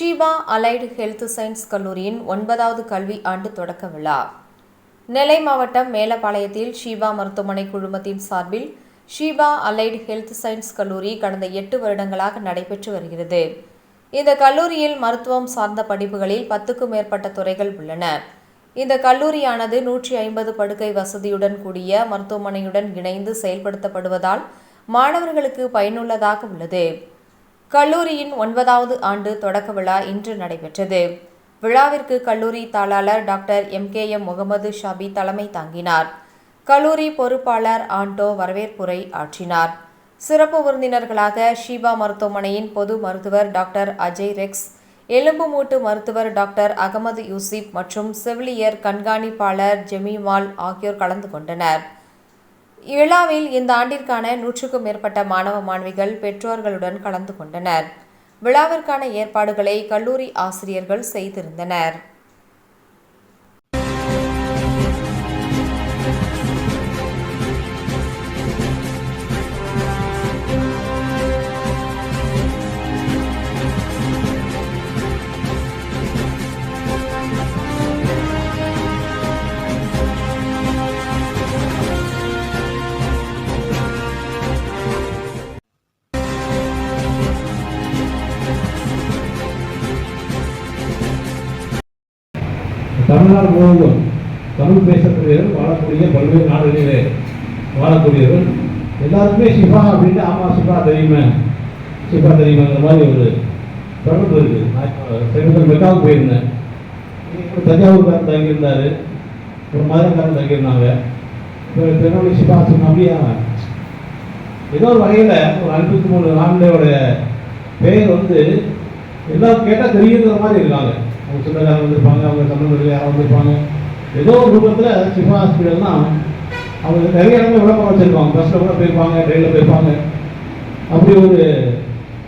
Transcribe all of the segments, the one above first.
Sheeba allied health science கல்லூரியின் ஒன்பதாவது கல்வி ஆண்டு தொடக்க விழா. நெல்லை மாவட்டம் மேலப்பாளையத்தில் ஷீபா மருத்துவமனை குழுமத்தின் சார்பில் ஷீபா அலைடு ஹெல்த் சயின்ஸ் கல்லூரி கடந்த எட்டு வருடங்களாக நடைபெற்று வருகிறது. இந்த கல்லூரியில் மருத்துவம் சார்ந்த படிப்புகளில் பத்துக்கும் மேற்பட்ட துறைகள் உள்ளன. இந்த கல்லூரியானது நூற்றி ஐம்பது படுக்கை வசதியுடன் கூடிய மருத்துவமனையுடன் இணைந்து செயல்படுத்தப்படுவதால் மாணவர்களுக்கு பயனுள்ளதாக உள்ளது. கல்லூரியின் ஒன்பதாவது ஆண்டு தொடக்க விழா இன்று நடைபெற்றது. விழாவிற்கு கல்லூரி தாளாளர் doctor M K M Mohammed Shafi தலைமை தாங்கினார். கல்லூரி பொறுப்பாளர் ஆண்டோ வரவேற்புரை ஆற்றினார். சிறப்பு விருந்தினர்களாக ஷீபா மருத்துவமனையின் பொது மருத்துவர் டாக்டர் அஜய் ரெக்ஸ் எலும்பு மூட்டு மருத்துவர் டாக்டர் அகமது யூசிப் மற்றும் செவிலியர் கண்காணிப்பாளர் ஜெமிமால் ஆகியோர் கலந்து கொண்டனர். இவ்விழாவில் இந்த ஆண்டிற்கான நூற்றுக்கும் மேற்பட்ட மாணவ மாணவிகள் பெற்றோர்களுடன் கலந்து கொண்டனர். விழாவிற்கான ஏற்பாடுகளை கல்லூரி ஆசிரியர்கள் செய்திருந்தனர். தமிழ்நாடு முழுவதும் தமிழ் பேசக்கூடியவர்கள் வாழக்கூடிய பல்வேறு நாடுகளிலே வாழக்கூடியவர்கள். எல்லாருக்குமே சிவா அப்படின்ட்டு ஆமாம் சிவா தெரியுமே. சிவா தெரியுமாங்கிற மாதிரி ஒரு தொடர்பு இருக்குது நான் இப்போ சமீபத்தில் மெக்காவுக்கு போயிருந்தேன். தஞ்சாவூர்காரன் தங்கியிருந்தாரு. ஒரு மதுரைக்காரன் தங்கியிருந்தாங்க. இப்போ திருநெல்வேலி சிவா அப்படியா? ஏதோ ஒரு வகையில் ஒரு அன்புக்கு மூணு ஆண்டையோட பெயர் வந்து எல்லாரும் கேட்டால் தெரியுங்கிற மாதிரி இருக்காங்க. அவங்க சொந்தக்காரங்க வந்திருப்பாங்க அவங்க சம்பந்தத்தில் யாரும் வந்திருப்பாங்க. ஏதோ ஒரு ரூபத்தில் சிவா ஹாஸ்பிட்டல்னா அவங்க நிறைய இடத்துல விளம்பரம் வச்சுருப்பாங்க. பஸ்ஸில் கூட போயிருப்பாங்க ட்ரெயினில் போயிருப்பாங்க. அப்படி ஒரு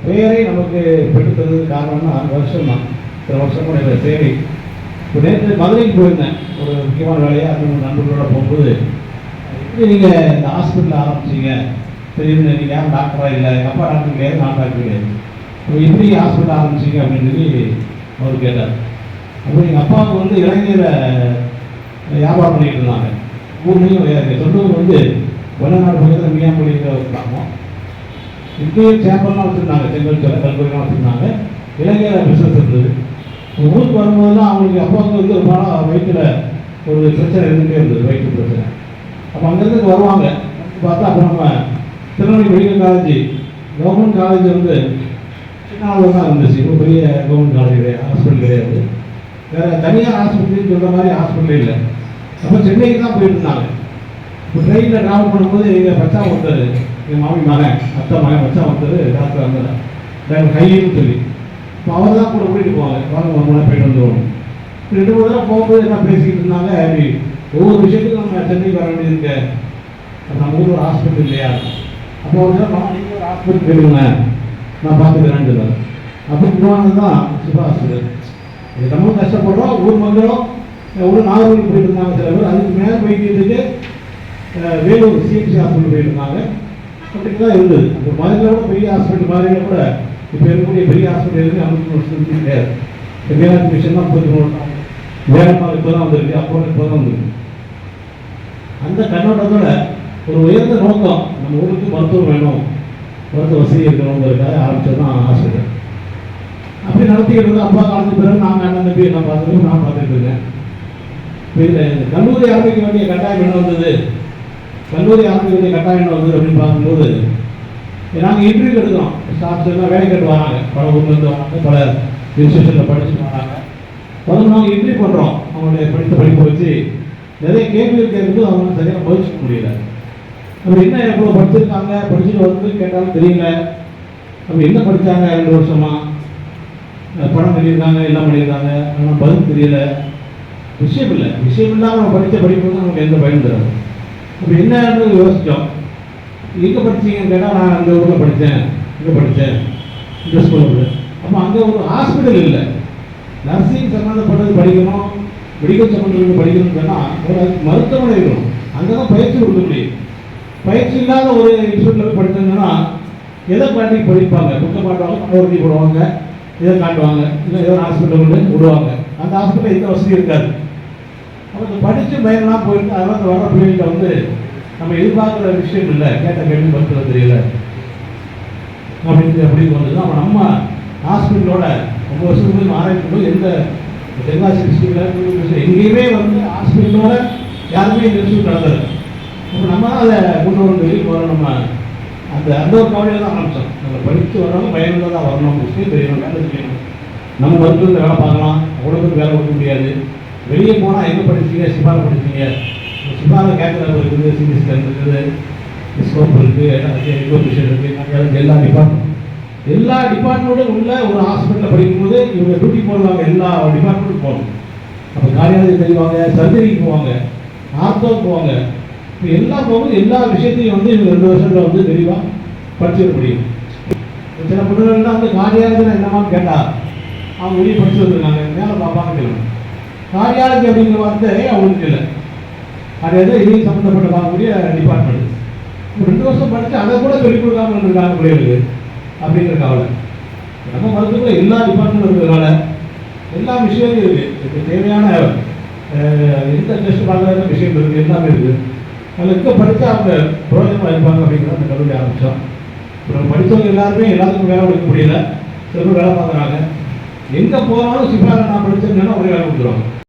பெயரை நமக்கு பெற்றுத் காரணம்னா காரணம்னா வருஷம் தான். சில வருஷம் கூட இந்த சேவை இப்போ நேற்று மதுரைக்கு போயிருந்தேன். ஒரு முக்கியமான வேலையாக அது நண்பர்களோட போகும்போது. எப்படி நீங்கள் இந்த ஹாஸ்பிட்டல் ஆரம்பிச்சீங்க? தெரியுது நீங்கள் யாரும் டாக்டராக இல்லை. எங்கள் அப்பா டாக்டர் கிடையாது நான் டாக்டர் கிடையாது. இப்போ எப்படி ஹாஸ்பிட்டல் ஆரம்பிச்சீங்க அப்படின்னு சொல்லி அவர் கேட்டார். அப்போ எங்கள் அப்பாவுக்கு வந்து இளைஞரை வியாபாரம் பண்ணிட்டு இருந்தாங்க. ஊர்லேயும் எங்கள் சொந்த வந்து வெள்ளநாடு பக்கத்தில் மீயாம்பள்ளிங்கிற ஒரு கிராமம். இங்கேயும் சேம்பர்லாம் வச்சுருந்தாங்க. செங்கல் சில கல்லூரிலாம் வச்சுருந்தாங்க. இளைஞர் பிஸ்னஸ் இருந்தது. ஊருக்கு வரும்போதெல்லாம் அவங்களுக்கு அப்பாவுக்கு வந்து ஒரு பணம் வயிற்றில் ஒரு பிரச்சனை இருந்துகிட்டே இருந்தது. வயிற்று பிரச்சனை. அப்போ அங்கேருந்து வருவாங்க. பார்த்தா அப்போ நம்ம Tirunelveli medical college government college வந்து சின்ன அளவு தான் இருந்துச்சு. இப்போ பெரிய கவர்மெண்ட் காலேஜ் கிடையாது ஹாஸ்பிட்டல் கிடையாது. வேறு தனியார் ஹாஸ்பிட்டல் சொல்கிற மாதிரி ஹாஸ்பிட்டல் இல்லை. அப்போ சென்னைக்கு தான் போயிட்டு இருந்தாங்க. இப்போ ட்ரெயினில் ட்ராவல் பண்ணும்போது எங்கள் பச்சா ஒருத்தர் எங்கள் மாமி மகன் அத்தை மகன் பச்சா ஒருத்தர் டாக்டர் வந்தார் டாக்டர் கையின்னு சொல்லி. இப்போ அவர் தான் கூட கூட்டிகிட்டு போவாங்க. வாங்க ஒரு முறை போயிட்டு வந்துடுவோம் ரெண்டு மூணு தடவை போகும்போது என்ன பேசிக்கிட்டு இருந்தாங்க அப்படி ஒவ்வொரு விஷயத்துக்கும் நம்ம சென்னைக்கு வர வேண்டியது இருக்கு. நம்ம ஊர் ஒரு ஹாஸ்பிட்டல் இல்லையா? அப்போ ஒரு தடவை மாமா நீங்கள் ஒரு ஹாஸ்பிட்டல் போயிருங்க நான் பார்த்துக்கிறேன்னு சொன்னார். அப்போ போனது தான் சிவா ஹாஸ்பிட்டல் இது நம்மளும் கஷ்டப்படுறோம் ஊர் மக்களும் ஒரு நாகர்கோவில் போயிட்டு இருந்தாங்க சில பேர். அதுக்கு மேலே போய்க்கிட்டு அஹ், வேலூர் சிஎம்சி ஹாஸ்பிட்டல் போயிட்டு இருந்தாங்க அப்படி தான் இருந்தது. அந்த மதுரையில் கூட பெரிய ஹாஸ்பிட்டல் மாதிரியில் கூட இப்போ இருக்கக்கூடிய பெரிய ஹாஸ்பிட்டல் இருந்து ஐம்பத்தி வருஷத்துக்கு கிடையாது. இப்போ மீனாட்சி மிஷன் தான் போயிட்டு வேகமாக இப்போ தான் வந்திருக்கு. அப்போ இப்போ தான் வந்திருக்கு. அந்த கண்ணோட்டத்தோட ஒரு உயர்ந்த நோக்கம் நம்ம ஊருக்கு மருத்துவம் வேணும் மருத்துவ வசதி இருக்கணுங்கிறதுக்காக ஆரம்பிச்சது தான் ஹாஸ்பிட்டல் அப்படி நடத்திக்கிட்டு இருந்தோம் அப்பா காலத்து பிறகு நாங்கள் அண்ணன் தம்பி எல்லாம் பார்த்துட்டு நான் பார்த்துட்டு இருக்கேன். இதில் இந்த கல்லூரி ஆரம்பிக்க வேண்டிய கட்டாயம் என்ன வந்தது? கல்லூரி ஆரம்பிக்க வேண்டிய கட்டாயம் என்ன வந்தது அப்படின்னு பார்க்கும்போது நாங்கள் இன்டர்வியூ எடுக்கிறோம் ஸ்டாஃப்ஸ் எல்லாம் வேலை கட்டு வராங்க. பல ஊர்லேருந்து வராங்க பல இன்ஸ்டியூஷனில் படிச்சுட்டு வராங்க. அதுவும் நாங்கள் இன்டர்வியூ பண்ணுறோம் அவங்களுடைய படித்த படிப்பை வச்சு நிறைய கேள்விகள் கேட்கும்போது அவங்க சரியாக பதில் முடியல. அப்படி என்ன எவ்வளோ படிச்சிருக்காங்க? படிச்சுட்டு வந்து கேட்டாலும் தெரியல. அப்படி என்ன படித்தாங்க ரெண்டு வருஷமாக பணம் படம் பண்ணியிருக்காங்க எல்லாம் பண்ணியிருக்காங்க. ஆனால் பதில் தெரியல. விஷயம் இல்லை. விஷயம் இல்லாமல் நம்ம படித்த படிப்பு வந்து நமக்கு எந்த பயன் தராது. அப்போ என்னன்னு யோசித்தோம் எங்கே படித்தீங்கன்னு கேட்டால் நான் அந்த ஊரில் படித்தேன். இங்கே படித்தேன். இந்த ஸ்கூலில் அப்போ அங்கே ஒரு ஹாஸ்பிட்டல் இல்லை. நர்சிங் சம்மந்தப்பட்டது படிக்கணும். மெடிக்கல் சம்மந்தப்பட்டது படிக்கணும்னு சொன்னால் ஒரு மருத்துவமனை இருக்கணும். அங்கே தான் பயிற்சி கொடுக்க முடியும். பயிற்சி இல்லாத ஒரு இன்ஸ்டியூட்டில் போய் படிச்சிருந்தோன்னா எதை பாட்டி படிப்பாங்க? புக்க பாட்டாலும் கண்டவர்த்தி போடுவாங்க. இதை காட்டுவாங்க. இல்லை ஏதோ ஹாஸ்பிட்டல் கொண்டு விடுவாங்க. அந்த ஹாஸ்பிட்டலில் எந்த வசதி இருக்காது. அவங்க படித்து பயனெல்லாம் போயிட்டு அதெல்லாம் அந்த வர பிள்ளைகிட்ட வந்து நம்ம எதிர்பார்க்குற விஷயம் இல்லை. கேட்ட கேள்வி மருத்துவம் தெரியல. அப்படின்னு அப்படின்னு வந்தது. அப்போ நம்ம ஹாஸ்பிட்டலோட ரொம்ப வருஷத்துக்கு ஆராய்ச்சி போய் எந்த தென்காசி டிஸ்ட்ரிக்டில் எங்கேயுமே வந்து ஹாஸ்பிட்டலோட யாருமே இந்த விஷயம் நடந்தது. அப்போ நம்ம அதை கொண்டு வந்து வெளியே போகிறோம் நம்ம அந்த அந்த ஒரு கவலையில் தான் ஆரம்பித்தோம் நம்ம படித்து வரவங்க பயனுள்ளதாக வரணும். விஷயம் தெரியணும் வேலை செய்யணும். நம்ம மருத்துவத்தில் வேலை பார்க்கலாம். உடம்புக்கு வேலை கொடுக்க முடியாது. வெளியே போனால் எங்கே படிச்சீங்க? சிபால படிச்சீங்க. சிபாரை கேட்குறது இருக்குது. சிடி இருக்குது. ஸ்கோப் இருக்குது எக்ஸிபிஷன் இருக்குது எல்லா டிபார்ட்மெண்ட் எல்லா டிபார்ட்மெண்ட்டும் உள்ள ஒரு ஹாஸ்பிட்டலில் படிக்கும்போது இவங்க டியூட்டி போடுவாங்க. எல்லா டிபார்ட்மெண்ட்டும் போகணும். அப்போ காரியாலயம் தெரிவாங்க சர்ஜரிக்கு போவாங்க ஆர்த்தோ போவாங்க. எல்லா போகும் எல்லா விஷயத்தையும் வந்து இவங்க ரெண்டு வருஷத்தில் வந்து தெளிவாக படிச்சிட முடியும். சில பொண்ணுகள்லாம் வந்து காரியாலயத்தில் என்னமான்னு கேட்டால் அவங்க வெளியே படிச்சு வந்திருக்காங்க. மேலே பார்ப்பாங்க கேள்வி காரியாலஜி அப்படிங்கிற வார்த்தை அவங்களுக்கு இல்லை. அது எதோ இது சம்மந்தப்பட்ட பார்க்கக்கூடிய டிபார்ட்மெண்ட் ரெண்டு வருஷம் படித்து அதை கூட சொல்லிக் கொடுக்காம இருந்திருக்காங்க பிள்ளைகளுக்கு அப்படிங்கிற கவலை. நம்ம மருத்துவத்தில் எல்லா டிபார்ட்மெண்ட் இருக்கிறதுனால எல்லா விஷயமும் இருக்குது இதுக்கு தேவையான எந்த டெஸ்ட் பார்க்குற விஷயம் இருக்குது எல்லாமே இருக்குது அதுக்கு இருக்க படித்தா அவங்க பிரயோஜனமாக இருப்பாங்க அப்படிங்கிற அந்த கல்லூரி ஆரம்பித்தோம் அப்புறம் படித்தவங்க எல்லாருமே எல்லாத்துக்கும் வேலை கொடுக்க முடியல. சிலர் வேலை பார்க்குறாங்க. எங்கே போனாலும் சிபாரில் நான் படித்தேன்னா ஒரே வேலை கொடுத்துருவாங்க.